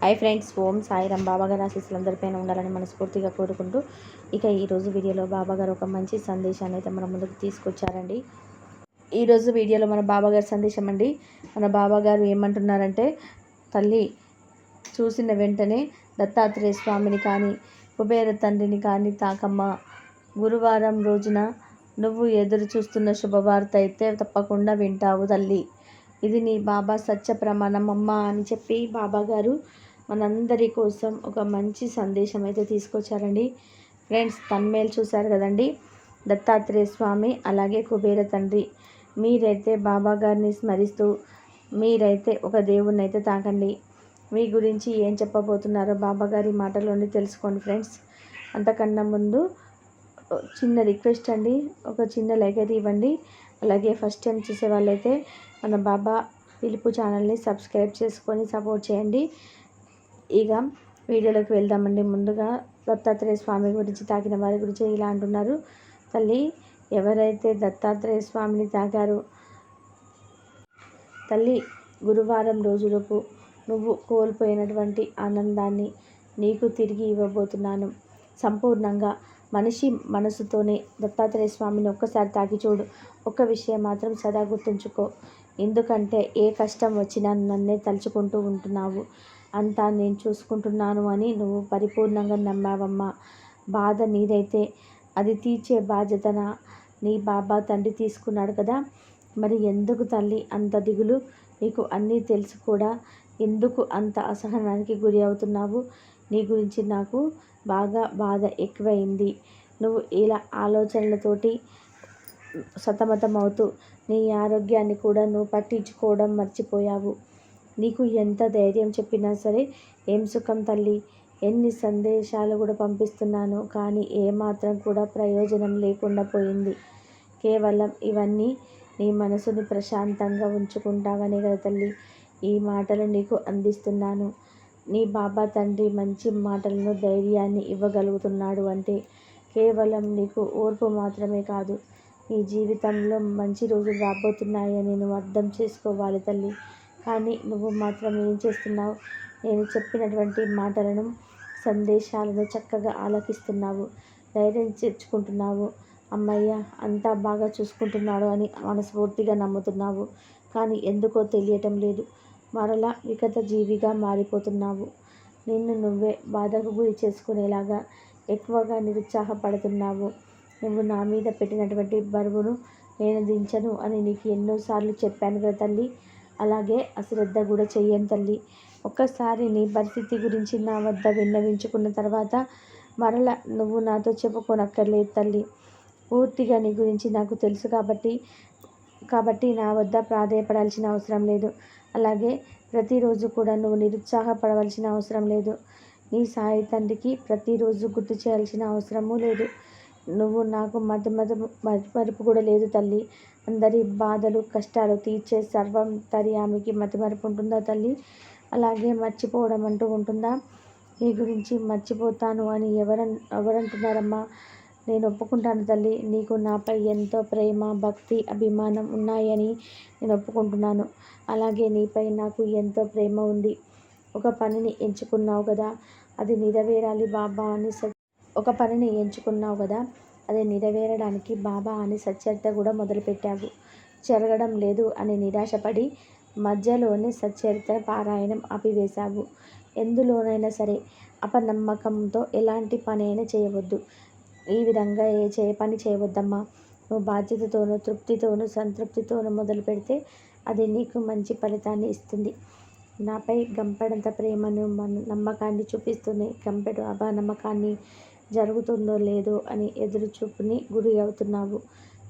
Hi friends ఓం సాయిరామ్. బాబాగారు ఆశీస్సులు అందరిపైన ఉండాలని మనస్ఫూర్తిగా కోరుకుంటూ ఇక ఈరోజు వీడియోలో బాబాగారు ఒక మంచి సందేశాన్ని అయితే మన ముందుకు తీసుకొచ్చారండి. ఈరోజు వీడియోలో మన బాబాగారి సందేశం అండి. మన బాబాగారు ఏమంటున్నారంటే తల్లి చూసిన వెంటనే దత్తాత్రేయ స్వామిని కానీ కుబేర తండ్రిని కానీ తాకమ్మ. గురువారం రోజున నువ్వు ఎదురు చూస్తున్న శుభవార్త అయితే తప్పకుండా వింటావు తల్లి. ఇది నీ బాబా సత్య ప్రమాణం అమ్మ అని చెప్పి బాబాగారు మనందరి కోసం ఒక మంచి సందేశం అయితే తీసుకొచ్చారండి. ఫ్రెండ్స్ తన్మేలు చూశారు కదండి? దత్తాత్రేయ స్వామి అలాగే కుబేర తండ్రి. మీరైతే బాబా గారిని స్మరిస్తూ మీరైతే ఒక దేవుణ్ణి అయితే తాకండి. మీ గురించి ఏం చెప్పబోతున్నారో బాబా గారి మాటలోనే తెలుసుకోండి ఫ్రెండ్స్. అంతకన్నా ముందు చిన్న రిక్వెస్ట్ అండి. ఒక చిన్న లైక్ అయితే ఇవ్వండి. అలాగే ఫస్ట్ టైం చూసే వాళ్ళైతే మన బాబా పిలుపు ఛానల్ని సబ్స్క్రైబ్ చేసుకొని సపోర్ట్ చేయండి. ఇక వీడియోలోకి వెళ్దామండి. ముందుగా దత్తాత్రేయ స్వామి గురించి తాకిన వారి గురించి ఇలా అంటున్నారు. తల్లి ఎవరైతే దత్తాత్రేయ స్వామిని తాకారో తల్లి గురువారం రోజులకు నువ్వు కోల్పోయినటువంటి ఆనందాన్ని నీకు తిరిగి ఇవ్వబోతున్నాను. సంపూర్ణంగా మనిషి మనసుతోనే దత్తాత్రేయ స్వామిని ఒక్కసారి తాకి చూడు. ఒక్క విషయం మాత్రం సదా గుర్తుంచుకో. ఎందుకంటే ఏ కష్టం వచ్చినా నన్నే తలుచుకుంటూ ఉంటున్నావు. అంతా నేను చూసుకుంటున్నాను అని నువ్వు పరిపూర్ణంగా నమ్మావమ్మా. బాధ నీదైతే అది తీర్చే బాధ్యతన? నీ బాబా తండ్రి తీసుకున్నాడు కదా? మరి ఎందుకు తల్లి? అంత దిగులు? నీకు అన్నీ తెలుసు కూడా. ఎందుకు అంత అసహనానికి గురి అవుతున్నావు? నీ గురించి నాకు బాగా బాధ ఎక్కువైంది. నువ్వు ఇలా ఆలోచనలతోటి సతమతమవుతూ నీ ఆరోగ్యాన్ని కూడా నువ్వు పట్టించుకోవడం మర్చిపోయావు. నీకు ఎంత ధైర్యం చెప్పినా సరే ఏం సుఖం తల్లి? ఎన్ని సందేశాలు కూడా పంపిస్తున్నాను కానీ ఏమాత్రం కూడా ప్రయోజనం లేకుండా పోయింది. కేవలం ఇవన్నీ నీ మనసుని ప్రశాంతంగా ఉంచుకుంటావనే కదా తల్లి ఈ మాటలు నీకు అందిస్తున్నాను. నీ బాబా తండ్రి మంచి మాటలను ధైర్యాన్ని ఇవ్వగలుగుతున్నాడు అంటే కేవలం నీకు ఓర్పు మాత్రమే కాదు నీ జీవితంలో మంచి రోజులు రాబోతున్నాయని నువ్వు అర్థం చేసుకోవాలి తల్లి. కానీ నువ్వు మాత్రం ఏం చేస్తున్నావు? నేను చెప్పినటువంటి మాటలను సందేశాలను చక్కగా ఆలకిస్తున్నావు. ధైర్యం తెచ్చుకుంటున్నావు అమ్మయ్య అంతా బాగా చూసుకుంటున్నాడు అని మనస్ఫూర్తిగా నమ్ముతున్నావు. కానీ ఎందుకో తెలియటం లేదు. మరలా వికత జీవిగా మారిపోతున్నావు. నిన్ను నువ్వే బాధకు గురి చేసుకునేలాగా ఎక్కువగా నిరుత్సాహపడుతున్నావు. నువ్వు నా మీద పెట్టినటువంటి బరువును నేను దించను అని నీకు ఎన్నోసార్లు చెప్పాను కదా తల్లి. అలాగే అశ్రద్ధ కూడా చెయ్యను తల్లి. ఒక్కసారి నీ పరిస్థితి గురించి నా వద్ద విన్నవించుకున్న తర్వాత మరల నువ్వు నాతో చెప్పుకోనక్కర్లేదు తల్లి. పూర్తిగా నీ గురించి నాకు తెలుసు కాబట్టి కాబట్టి నా వద్ద ప్రాధేయపడాల్సిన అవసరం లేదు. అలాగే ప్రతిరోజు కూడా నువ్వు నిరుత్సాహపడవలసిన అవసరం లేదు. నీ సాయి తండ్రికి ప్రతిరోజు గుర్తు చేయాల్సిన అవసరము లేదు. నువ్వు నాకు మధ్య మధ్య మరుపు కూడా లేదు తల్లి. అందరి బాధలు కష్టాలు తీర్చే సర్వం తరియామికి మతిమరుపు ఉంటుందా తల్లి? అలాగే మర్చిపోవడం అంటూ ఉంటుందా? నీ గురించి మర్చిపోతాను అని ఎవర ఎవరంటున్నారమ్మా? నేను ఒప్పుకుంటాను తల్లి. నీకు నాపై ఎంతో ప్రేమ భక్తి అభిమానం ఉన్నాయని నేను ఒప్పుకుంటున్నాను. అలాగే నీపై నాకు ఎంతో ప్రేమ ఉంది. ఒక పనిని ఎంచుకున్నావు కదా అది నెరవేరాలి బాబా అని ఒక పనిని ఎంచుకున్నావు కదా అది నెరవేరడానికి బాబా అని సచ్చరిత కూడా మొదలుపెట్టావు జరగడం లేదు అని నిరాశపడి మధ్యలోనే సచ్చరిత పారాయణం ఆపివేశావు ఎందులోనైనా సరే అపనమ్మకంతో ఎలాంటి పని అయినా చేయవద్దు. ఈ విధంగా ఏ చే పని చేయవద్దమ్మా. నువ్వు బాధ్యతతోనూ తృప్తితోనూ సంతృప్తితోనూ మొదలు పెడితే అది నీకు మంచి ఫలితాన్ని ఇస్తుంది. నాపై గంపెడంత ప్రేమను నమ్మకాన్ని చూపిస్తూనే గంపెడు అపనమ్మకాన్ని జరుగుతుందో లేదో అని ఎదురు చూపుని గురి అవుతున్నావు.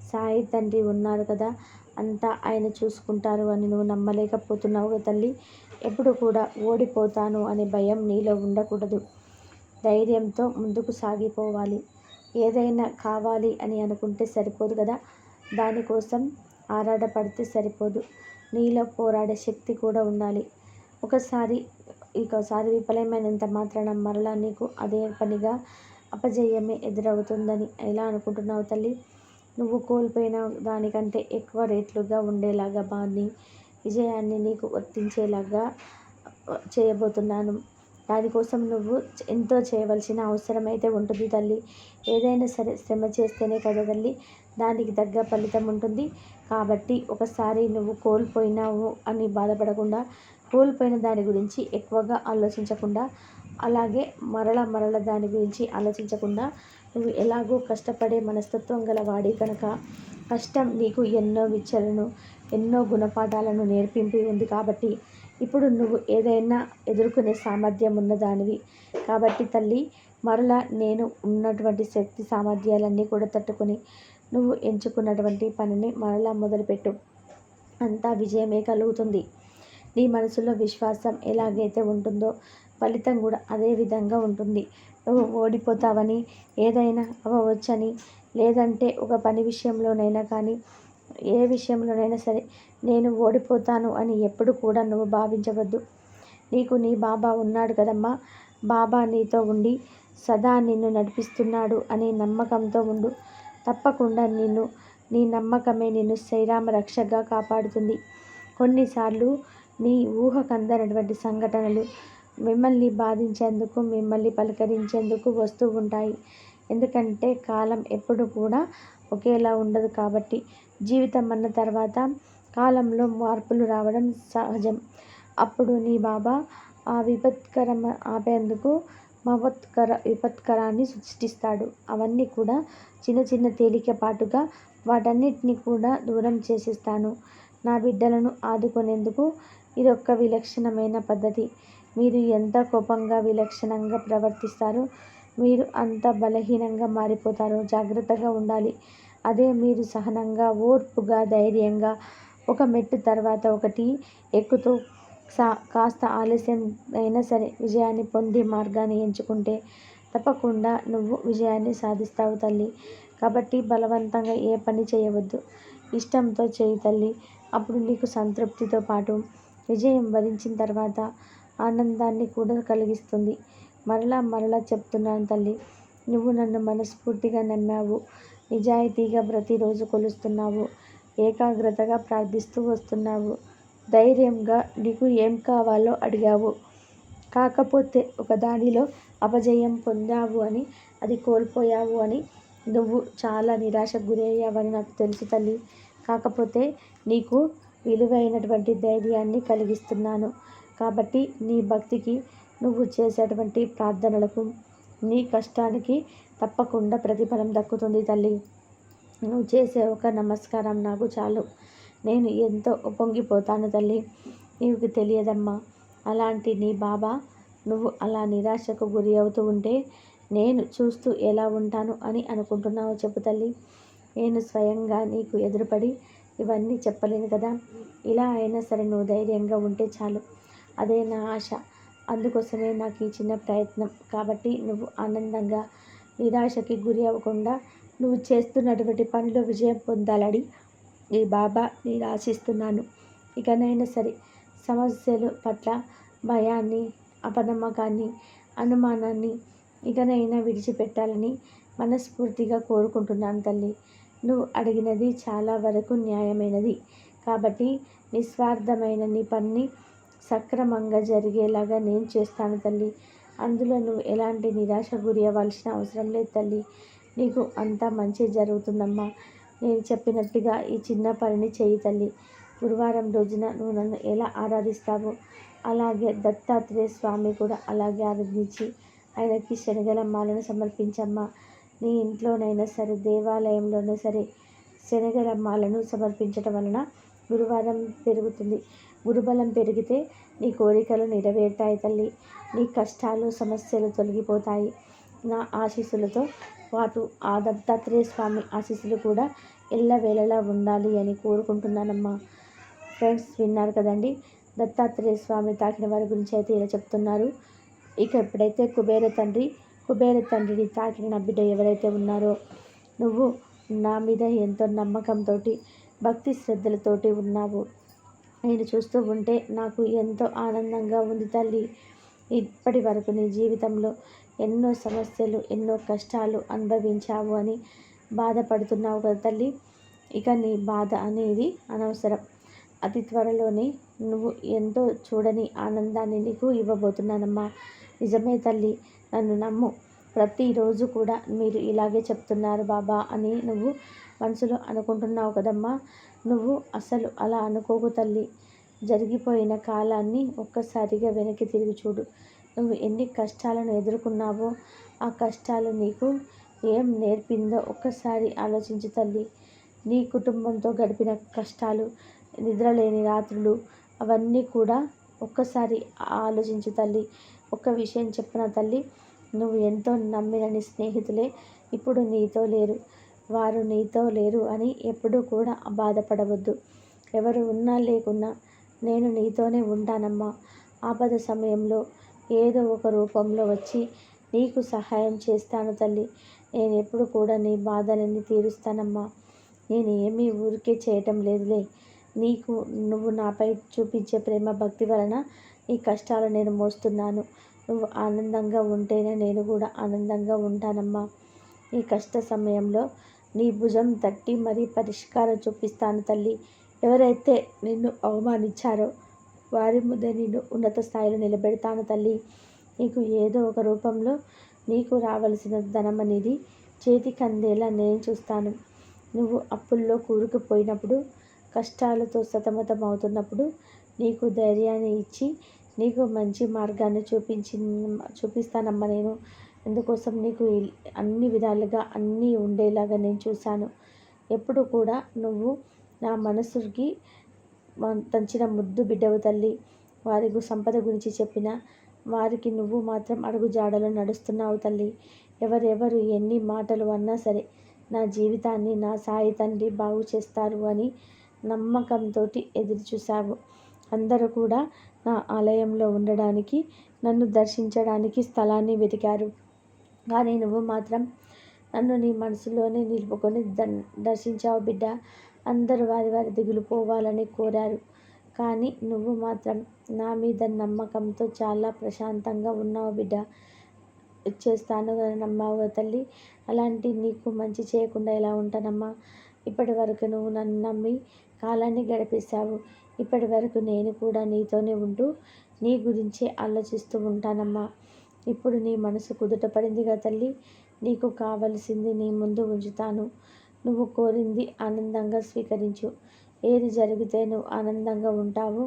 సాయి తండ్రి ఉన్నారు కదా అంతా ఆయన చూసుకుంటారు అని నువ్వు నమ్మలేకపోతున్నావు తల్లి. ఎప్పుడు కూడా ఓడిపోతాను అనే భయం నీలో ఉండకూడదు. ధైర్యంతో ముందుకు సాగిపోవాలి. ఏదైనా కావాలి అని అనుకుంటే సరిపోదు కదా. దానికోసం ఆరాటపడితే సరిపోదు. నీలో పోరాడే శక్తి కూడా ఉండాలి. ఒకసారి ఇంకోసారి విఫలమైనంత మాత్రాన మరలా నీకు అదే పనిగా అపజయమే ఎదురవుతుందని ఎలా అనుకుంటున్నావు తల్లి? నువ్వు కోల్పోయిన దానికంటే ఎక్కువ రేట్లుగా ఉండేలాగా బాని విజయాన్ని నీకు వర్తించేలాగా చేయబోతున్నాను. దానికోసం నువ్వు ఎంతో చేయవలసిన అవసరం అయితే ఉంటుంది తల్లి. ఏదైనా సరే శ్రమ చేస్తేనే కదా తల్లి దానికి తగ్గ ఫలితం ఉంటుంది. కాబట్టి ఒకసారి నువ్వు కోల్పోయినావు అని బాధపడకుండా కోల్పోయిన దాని గురించి ఎక్కువగా ఆలోచించకుండా అలాగే మరల మరల దాని గురించి ఆలోచించకుండా నువ్వు ఎలాగో కష్టపడే మనస్తత్వం గల వాడి కనుక కష్టం నీకు ఎన్నో విచ్చలను ఎన్నో గుణపాఠాలను నేర్పింపి ఉంది కాబట్టి ఇప్పుడు నువ్వు ఏదైనా ఎదుర్కొనే సామర్థ్యం ఉన్నదానివి కాబట్టి తల్లి మరలా నేను ఉన్నటువంటి శక్తి సామర్థ్యాలన్నీ కూడా తట్టుకొని నువ్వు ఎంచుకున్నటువంటి పనిని మరలా మొదలుపెట్టు. అంతా విజయమే కలుగుతుంది. నీ మనసులో విశ్వాసం ఎలాగైతే ఉంటుందో ఫలితం కూడా అదే విధంగా ఉంటుంది. నువ్వు ఓడిపోతావని ఏదైనా అవ్వవచ్చని లేదంటే ఒక పని విషయంలోనైనా కానీ ఏ విషయంలోనైనా సరే నేను ఓడిపోతాను అని ఎప్పుడు కూడా నువ్వు భావించవద్దు. నీకు నీ బాబా ఉన్నాడు కదమ్మా. బాబా నీతో ఉండి సదా నిన్ను నడిపిస్తున్నాడు అనే నమ్మకంతో ఉండు. తప్పకుండా నిన్ను నీ నమ్మకమే నిన్ను శ్రీరామ రక్షగా కాపాడుతుంది. కొన్నిసార్లు నీ ఊహకందనటువంటి సంఘటనలు మిమ్మల్ని బాధించేందుకు మిమ్మల్ని పలకరించేందుకు వస్తూ ఉంటాయి. ఎందుకంటే కాలం ఎప్పుడు కూడా ఒకేలా ఉండదు కాబట్టి జీవితం అన్న తర్వాత కాలంలో మార్పులు రావడం సహజం. అప్పుడు నీ బాబా ఆ విపత్కరం ఆపేందుకు మహత్కర విపత్కరాన్ని సృష్టిస్తాడు. అవన్నీ కూడా చిన్న చిన్న తేలికపాటుగా వాటన్నిటిని కూడా దూరం చేసేస్తాను. నా బిడ్డలను ఆదుకునేందుకు ఇదొక్క విలక్షణమైన పద్ధతి. మీరు ఎంత కోపంగా విలక్షణంగా ప్రవర్తిస్తారో మీరు అంత బలహీనంగా మారిపోతారో జాగ్రత్తగా ఉండాలి. అదే మీరు సహనంగా ఓర్పుగా ధైర్యంగా ఒక మెట్టు తర్వాత ఒకటి ఎక్కుతూ సా కాస్త ఆలస్యం అయినా సరే విజయాన్ని పొందే మార్గాన్ని ఎంచుకుంటే తప్పకుండా నువ్వు విజయాన్ని సాధిస్తావు తల్లి. కాబట్టి బలవంతంగా ఏ పని చేయవద్దు. ఇష్టంతో చేయి తల్లి. అప్పుడు నీకు సంతృప్తితో పాటు విజయం వరించిన తర్వాత ఆనందాన్ని కూడా కలిగిస్తుంది. మరలా మరలా చెప్తున్నాను తల్లి నువ్వు నన్ను మనస్ఫూర్తిగా నమ్మావు. నిజాయితీగా ప్రతిరోజు కొలుస్తున్నావు. ఏకాగ్రతగా ప్రార్థిస్తూ వస్తున్నావు. ధైర్యంగా నీకు ఏం కావాలో అడిగావు. కాకపోతే ఒక దానిలో అపజయం పొందావు అని అది కోల్పోయావు అని నువ్వు చాలా నిరాశకు గురయ్యావని నాకు తెలుసు తల్లి. కాకపోతే నీకు విలువైనటువంటి ధైర్యాన్ని కలిగిస్తున్నాను. కాబట్టి నీ భక్తికి నువ్వు చేసేటువంటి ప్రార్థనలకు నీ కష్టానికి తప్పకుండా ప్రతిఫలం దక్కుతుంది తల్లి. నువ్వు చేసే ఒక నమస్కారం నాకు చాలు. నేను ఎంతో పొంగిపోతాను తల్లి. నీకు తెలియదమ్మా. అలాంటి నీ బాబా నువ్వు అలా నిరాశకు గురి అవుతూ ఉంటే నేను చూస్తూ ఎలా ఉంటాను అని అనుకుంటున్నావు చెప్పు తల్లి. నేను స్వయంగా నీకు ఎదురుపడి ఇవన్నీ చెప్పలేను కదా. ఇలా అయినా సరే నువ్వు ధైర్యంగా ఉంటే చాలు. అదే నా ఆశ. అందుకోసమే నాకు ఈ చిన్న ప్రయత్నం. కాబట్టి నువ్వు ఆనందంగా నిరాశకి గురి అవ్వకుండా నువ్వు చేస్తున్నటువంటి పనిలో విజయం పొందాలని ఈ బాబా నేను ఆశిస్తున్నాను. ఇకనైనా సరే సమస్యలు పట్ల భయాన్ని అపనమ్మకాన్ని అనుమానాన్ని ఇకనైనా విడిచిపెట్టాలని మనస్ఫూర్తిగా కోరుకుంటున్నాను తల్లి. నువ్వు అడిగినది చాలా వరకు న్యాయమైనది. కాబట్టి నిస్వార్థమైన నీ పని సక్రమంగా జరిగేలాగా నేను చేస్తాను తల్లి. అందులో నువ్వు ఎలాంటి నిరాశ గురి అవ్వాల్సిన అవసరం లేదు తల్లి. నీకు అంతా మంచి జరుగుతుందమ్మా. నేను చెప్పినట్టుగా ఈ చిన్న పనిని చేయి తల్లి. గురువారం రోజున నువ్వు నన్ను ఎలా ఆరాధిస్తావో అలాగే దత్తాత్రేయ స్వామి కూడా అలాగే ఆరాధించి ఆయనకి శనగల మాలను సమర్పించమ్మా. నీ ఇంట్లోనైనా సరే దేవాలయంలోనైనా సరే శనగల మాలను సమర్పించటం వలన గురువారం పెరుగుతుంది. గురుబలం పెరిగితే నీ కోరికలు నెరవేరుతాయి తల్లి. నీ కష్టాలు సమస్యలు తొలగిపోతాయి. నా ఆశీస్సులతో పాటు ఆ దత్తాత్రేయ స్వామి ఆశీస్సులు కూడా ఎల్లవేళలా ఉండాలి అని కోరుకుంటున్నానమ్మా. ఫ్రెండ్స్ విన్నారు కదండి? దత్తాత్రేయ స్వామి తాకిన వారి గురించి అయితే ఇలా చెప్తున్నారు. ఇక ఎప్పుడైతే కుబేర తండ్రి కుబేర తండ్రిని తాకిన నా బిడ్డ ఎవరైతే ఉన్నారో నువ్వు నా మీద ఎంతో నమ్మకంతో భక్తి శ్రద్ధలతోటి ఉన్నావు. నేను చూస్తూ ఉంటే నాకు ఎంతో ఆనందంగా ఉంది తల్లి. ఇప్పటి వరకు నీ జీవితంలో ఎన్నో సమస్యలు ఎన్నో కష్టాలు అనుభవించావు అని బాధపడుతున్నావు కదా తల్లి. ఇక నీ బాధ అనేది అనవసరం. అతి త్వరలోనే నువ్వు ఎంతో చూడని ఆనందాన్ని నీకు ఇవ్వబోతున్నానమ్మా. నిజమే తల్లి నన్ను నమ్ము. ప్రతిరోజు కూడా మీరు ఇలాగే చెప్తున్నారు బాబా అని నువ్వు మనసులో అనుకుంటున్నావు కదమ్మా. నువ్వు అసలు అలా అనుకోకు తల్లి. జరిగిపోయిన కాలాన్ని ఒక్కసారిగా వెనక్కి తిరిగి చూడు. నువ్వు ఎన్ని కష్టాలను ఎదుర్కొన్నావో ఆ కష్టాలు నీకు ఏం నేర్పిందో ఒక్కసారి ఆలోచించు తల్లి. నీ కుటుంబంతో గడిపిన కష్టాలు నిద్రలేని రాత్రులు అవన్నీ కూడా ఒక్కసారి ఆలోచించు తల్లి. ఒక్క విషయం చెప్పిన తల్లి? నువ్వు ఎంతో నమ్మిన నీ స్నేహితులే ఇప్పుడు నీతో లేరు. వారు నీతో లేరు అని ఎప్పుడూ కూడా బాధపడవద్దు. ఎవరు ఉన్నా లేకున్నా నేను నీతోనే ఉంటానమ్మా. ఆపద సమయంలో ఏదో ఒక రూపంలో వచ్చి నీకు సహాయం చేస్తాను తల్లి. నేను ఎప్పుడు కూడా నీ బాధలన్నీ తీరుస్తానమ్మా. నేను ఏమీ ఊరికే చేయటం లేదులే. నీకు నువ్వు నాపై చూపించే ప్రేమ భక్తి వలన ఈ కష్టాలు నేను మోస్తున్నాను. నువ్వు ఆనందంగా ఉంటేనే నేను కూడా ఆనందంగా ఉంటానమ్మా. ఈ కష్ట సమయంలో నీ భుజం తట్టి మరీ పరిష్కారం చూపిస్తాను తల్లి. ఎవరైతే నిన్ను అవమానించారో వారి ముందే నిన్ను ఉన్నత స్థాయిలో నిలబెడతాను తల్లి. నీకు ఏదో ఒక రూపంలో నీకు రావలసిన ధనం అనేది చేతికి అందేలా నేను చూస్తాను. నువ్వు అప్పుల్లో కూరుకుపోయినప్పుడు కష్టాలతో సతమతం అవుతున్నప్పుడు నీకు ధైర్యాన్ని ఇచ్చి నీకు మంచి మార్గాన్ని చూపించి చూపిస్తానమ్మా నేను. అందుకోసం నీకు అన్ని విధాలుగా అన్నీ ఉండేలాగా నేను చూశాను. ఎప్పుడు కూడా నువ్వు నా మనసుకి తంచిన ముద్దు బిడ్డవు తల్లి. వారికి సంపద గురించి చెప్పిన వారికి నువ్వు మాత్రం అడుగు జాడలో నడుస్తున్నావు తల్లి. ఎవరెవరు ఎన్ని మాటలు అన్నా సరే నా జీవితాన్ని నా సాయి తండ్రి బాగు చేస్తారు అని నమ్మకంతో ఎదురు చూశావు. అందరూ కూడా నా ఆలయంలో ఉండడానికి నన్ను దర్శించడానికి స్థలాన్ని వెతికారు. కానీ నువ్వు మాత్రం నన్ను నీ మనసులోనే నిలుపుకొని దర్శించావు బిడ్డ. అందరూ వారి వారి దిగులు పోవాలని కోరారు. కానీ నువ్వు మాత్రం నా మీద నమ్మకంతో చాలా ప్రశాంతంగా ఉన్నావు బిడ్డ. చేస్తాను నమ్మావు తల్లి. అలాంటి నీకు మంచి చేయకుండా ఎలా ఉంటానమ్మా? ఇప్పటి వరకు నువ్వు నన్ను నమ్మి కాలాన్ని గడిపేశావు. ఇప్పటి వరకు నేను కూడా నీతోనే ఉంటూ నీ గురించే ఆలోచిస్తూ ఉంటానమ్మా. ఇప్పుడు నీ మనసు కుదుట పడిందిగా తల్లి. నీకు కావలసింది నీ ముందు ఉంచుతాను. నువ్వు కోరింది ఆనందంగా స్వీకరించు. ఏది జరిగితే నువ్వు ఆనందంగా ఉంటావో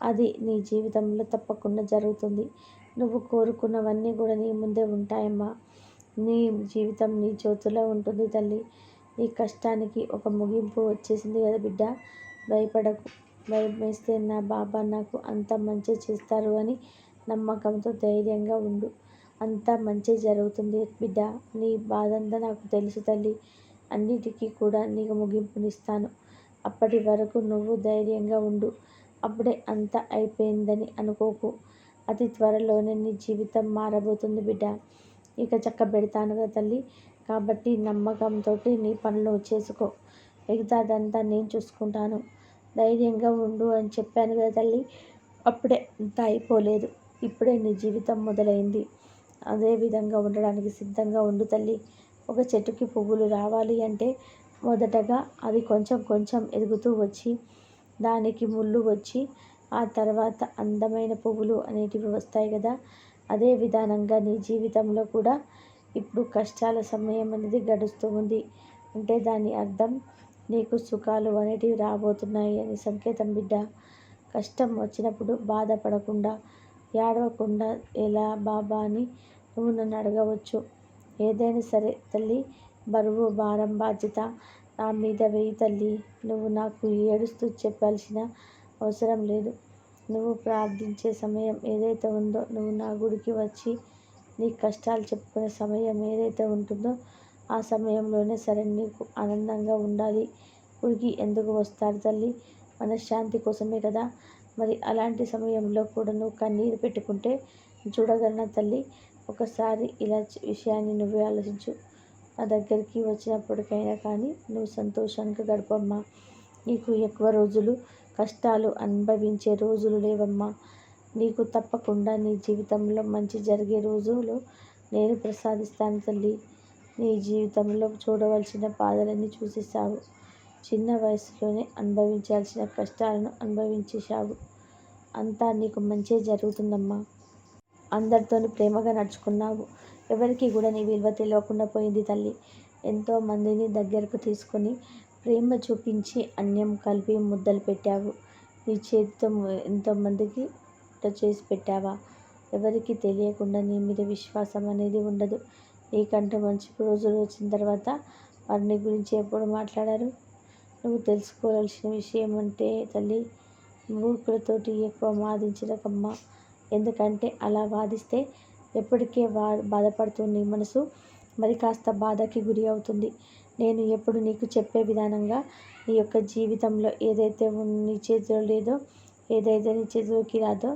అది నీ జీవితంలో తప్పకుండా జరుగుతుంది. నువ్వు కోరుకున్నవన్నీ కూడా నీ ముందే ఉంటాయమ్మా. నీ జీవితం నీ చేతిలో ఉంటుంది తల్లి. నీ కష్టానికి ఒక ముగింపు వచ్చేసింది కదా బిడ్డ. భయపడకు. భయం వేస్తే నా బాబా నాకు అంత మంచి చేస్తారు అని నమ్మకంతో ధైర్యంగా ఉండు. అంతా మంచి జరుగుతుంది బిడ్డ. నీ బాధంతా నాకు తెలుసు తల్లి. అన్నిటికీ కూడా నీకు ముగింపునిస్తాను. అప్పటి వరకు నువ్వు ధైర్యంగా ఉండు. అప్పుడే అంత అయిపోయిందని అనుకోకు. అతి త్వరలోనే నీ జీవితం మారబోతుంది బిడ్డ. ఇక చక్క పెడతాను కదా తల్లి. కాబట్టి నమ్మకంతో నీ పనులు చేసుకో. మిగతాదంతా నేను చూసుకుంటాను. ధైర్యంగా ఉండు అని చెప్పాను కదా తల్లి. అప్పుడే అంత అయిపోలేదు. ఇప్పుడే నీ జీవితం మొదలైంది. అదే విధంగా ఉండడానికి సిద్ధంగా ఉండు తల్లి. ఒక చెట్టుకి పువ్వులు రావాలి అంటే మొదటగా అది కొంచెం కొంచెం ఎదుగుతూ వచ్చి దానికి ముళ్ళు వచ్చి ఆ తర్వాత అందమైన పువ్వులు అనేటివి వస్తాయి కదా. అదే విధానంగా నీ జీవితంలో కూడా ఇప్పుడు కష్టాల సమయం అనేది గడుస్తూ ఉంది. అంటే దాని అర్థం నీకు సుఖాలు అనేటివి రాబోతున్నాయి అని సంకేతం బిడ్డ. కష్టం వచ్చినప్పుడు బాధపడకుండా ఏడవకుండా ఎలా బాబా అని నువ్వు నన్ను అడగవచ్చు? ఏదైనా సరే తల్లి బరువు భారం బాధ్యత నా మీద వేయి తల్లి. నువ్వు నాకు ఏడుస్తూ చెప్పాల్సిన అవసరం లేదు. నువ్వు ప్రార్థించే సమయం ఏదైతే ఉందో నువ్వు నా గుడికి వచ్చి నీ కష్టాలు చెప్పుకునే సమయం ఏదైతే ఉంటుందో ఆ సమయంలోనే సరే నీకు ఆనందంగా ఉండాలి. గుడికి ఎందుకు వస్తారు తల్లి? మనశ్శాంతి కోసమే కదా మరి అలాంటి సమయంలో కూడా నువ్వు కన్నీరు పెట్టుకుంటే చూడగలన తల్లి? ఒకసారి ఇలా విషయాన్ని నువ్వే ఆలోచించు. నా దగ్గరికి వచ్చినప్పటికైనా కానీ నువ్వు సంతోషంగా గడపమ్మా. నీకు ఎక్కువ రోజులు కష్టాలు అనుభవించే రోజులు లేవమ్మా. నీకు తప్పకుండా నీ జీవితంలో మంచి జరిగే రోజులు నేను ప్రసాదిస్తాను తల్లి. నీ జీవితంలో చూడవలసిన బాధలన్నీ చూసేసావు చిన్న వయసులోనే అనుభవించాల్సిన కష్టాలను అనుభవించేశావు. అంతా నీకు మంచే జరుగుతుందమ్మా. అందరితోని ప్రేమగా నడుచుకున్నావు. ఎవరికి కూడా నీ విలువ తెలియకుండా పోయింది తల్లి. ఎంతో మందిని దగ్గరకు తీసుకొని ప్రేమ చూపించి అన్యం కలిపి ముద్దలు పెట్టావు. నీ చేతితో ఎంతోమందికి చేసి పెట్టావా? ఎవరికి తెలియకుండా నీ మీద విశ్వాసం అనేది ఉండదు. నీకంటే మంచి రోజులు వచ్చిన తర్వాత వారిని గురించి ఎప్పుడు మాట్లాడారు? నువ్వు తెలుసుకోవాల్సిన విషయం అంటే తల్లి మూర్ఖులతోటి ఎక్కువ వాదించకమ్మా ఎందుకంటే అలా వాదిస్తే ఎప్పటికే వా బాధపడుతుంది మనసు. మరి కాస్త బాధకి గురి అవుతుంది. నేను ఎప్పుడు నీకు చెప్పే విధానంగా నీ యొక్క జీవితంలో ఏదైతే నీ చేతిలో లేదో ఏదైతే నీ చేతిలోకి రాదో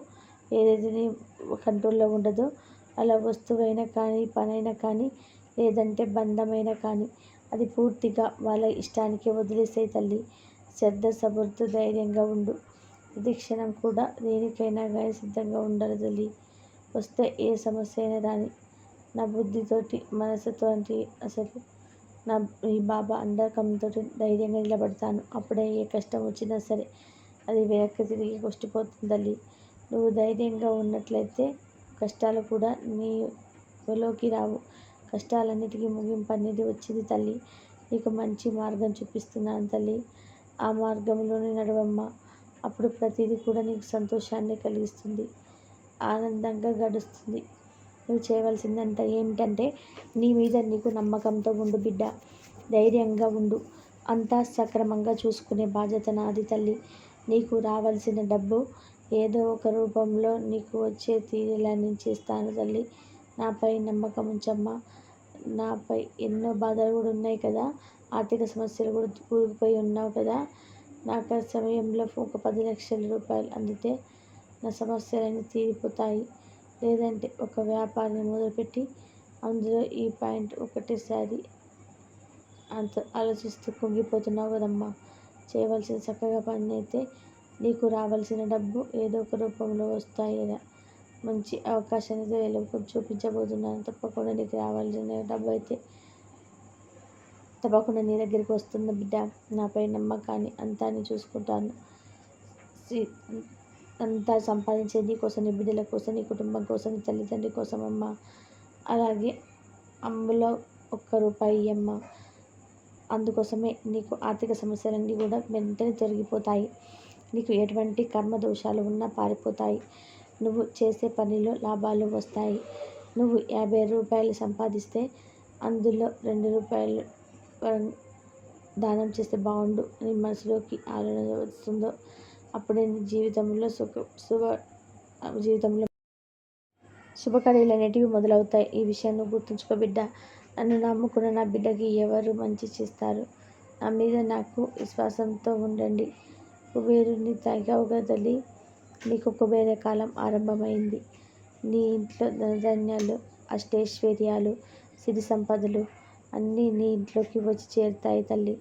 ఏదైతే నీ కంట్రోల్లో ఉండదో అలా వస్తువైనా కానీ పనైనా కానీ లేదంటే బంధమైనా కానీ అది పూర్తిగా వాళ్ళ ఇష్టానికి వదిలేసే తల్లి. శ్రద్ధ సబుర్తో ధైర్యంగా ఉండు. ప్రతి క్షణం కూడా దేనికైనా కానీ సిద్ధంగా ఉండాలి తల్లి. వస్తే ఏ సమస్య అయినా రాని నా బుద్ధితోటి మనసుతోటి అసలు నా ఈ బాబా అండకంతో ధైర్యంగా నిలబడతాను. అప్పుడే ఏ కష్టం వచ్చినా సరే అది వెనక్కి తిరిగి కొష్టిపోతుంది తల్లి. నువ్వు ధైర్యంగా ఉన్నట్లయితే కష్టాలు కూడా నీలోకి రావు. కష్టాలన్నిటికీ ముగింపు అనేది వచ్చింది తల్లి. నీకు మంచి మార్గం చూపిస్తున్నాను తల్లి. ఆ మార్గంలోనే నడవమ్మ. అప్పుడు ప్రతిదీ కూడా నీకు సంతోషాన్ని కలిగిస్తుంది. ఆనందంగా గడుస్తుంది. నువ్వు చేయవలసిందంతా ఏమిటంటే నీ మీద నీకు నమ్మకంతో ఉండు బిడ్డ. ధైర్యంగా ఉండు. అంతా సక్రమంగా చూసుకునే బాధ్యత నాది తల్లి. నీకు రావాల్సిన డబ్బు ఏదో ఒక రూపంలో నీకు వచ్చే తీరేలా నేను చేస్తాను తల్లి. నాపై నమ్మకం ఉంచమ్మా. నాపై ఎన్నో బాధలు కూడా ఉన్నాయి కదా. ఆర్థిక సమస్యలు కూడా కూరుకుపోయి ఉన్నావు కదా. నాకు ఆ సమయంలో ఒక పది లక్షల రూపాయలు అందితే నా సమస్యలన్నీ తీరిపోతాయి. లేదంటే ఒక వ్యాపారాన్ని మొదలుపెట్టి అందులో ఈ పాయింట్ ఒకటేసారి అంత ఆలోచిస్తూ కుంగిపోతున్నావు కదమ్మా. చేయవలసిన చక్కగా పని అయితే నీకు రావాల్సిన డబ్బు ఏదో ఒక రూపంలో వస్తాయి కదా. మంచి అవకాశాన్ని అయితే వెలుగు చూపించబోతున్నాను. తప్పకుండా నీకు రావాల్సిన డబ్బు అయితే తప్పకుండా నీ దగ్గరికి వస్తుంది బిడ్డ. నాపై నమ్మకాన్ని అంతా నేను చూసుకుంటాను. అంతా సంపాదించే నీ కోసం నీ బిడ్డల కోసం నీ కుటుంబం కోసం నీ తల్లిదండ్రి కోసం అమ్మ. అలాగే అమ్మలో ఒక్క రూపాయి అమ్మ. అందుకోసమే నీకు ఆర్థిక సమస్యలన్నీ కూడా వెంటనే తొలగిపోతాయి. నీకు ఎటువంటి కర్మ దోషాలు ఉన్నా పారిపోతాయి. నువ్వు చేసే పనిలో లాభాలు వస్తాయి. నువ్వు యాభై రూపాయలు సంపాదిస్తే అందులో రెండు రూపాయలు దానం చేస్తే బాగుండు అని మనసులోకి ఆలోచన వస్తుందో? అప్పుడే నీ జీవితంలో సుఖ శుభ జీవితంలో శుభకార్యాలు అనేటివి మొదలవుతాయి. ఈ విషయాన్ని గుర్తుంచుకో బిడ్డ. నన్ను నమ్ముకున్న నా బిడ్డకి ఎవరు మంచి చేస్తారు? నా మీద నాకు విశ్వాసంతో ఉండండి. కుబేరుని తాగావు తల్లి. నీకు వేరే కాలం ఆరంభమైంది. నీ ఇంట్లో ధనధాన్యాలు అష్టైశ్వర్యాలు సిరి సంపదలు అన్నీ నీ ఇంట్లోకి వచ్చి చేరుతాయి తల్లి.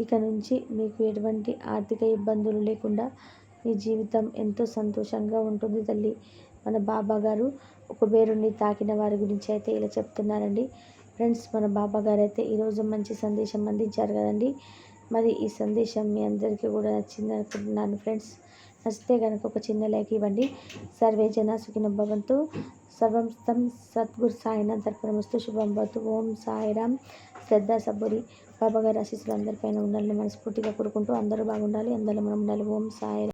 ఇక నుంచి మీకు ఎటువంటి ఆర్థిక ఇబ్బందులు లేకుండా నీ జీవితం ఎంతో సంతోషంగా ఉంటుంది తల్లి. మన బాబా గారు కుబేరుని తాకిన వారి గురించి అయితే ఇలా చెప్తున్నారండి. ఫ్రెండ్స్ మన బాబా గారు అయితే ఈరోజు మంచి సందేశం అందించారు కదండి. మరి ఈ సందేశం మీ అందరికీ కూడా నచ్చింది అనుకుంటున్నాను ఫ్రెండ్స్. నచ్చితే కనుక ఒక చిన్న లైక్ ఇవ్వండి. సర్వే జన సుఖిన భవంతు. సర్వం తం సద్గురు సాయినాథ్ తర్పణమస్తు శుభం భవతు. ఓం సాయిరామ్ శ్రద్ధ సబ్బురి బాబాగారి ఆశీస్సులు అందరిపైన ఉండాలని మనస్ఫూర్తిగా కోరుకుంటూ అందరూ బాగుండాలి. అందరూ మనం ఉండాలి ఓం సాయి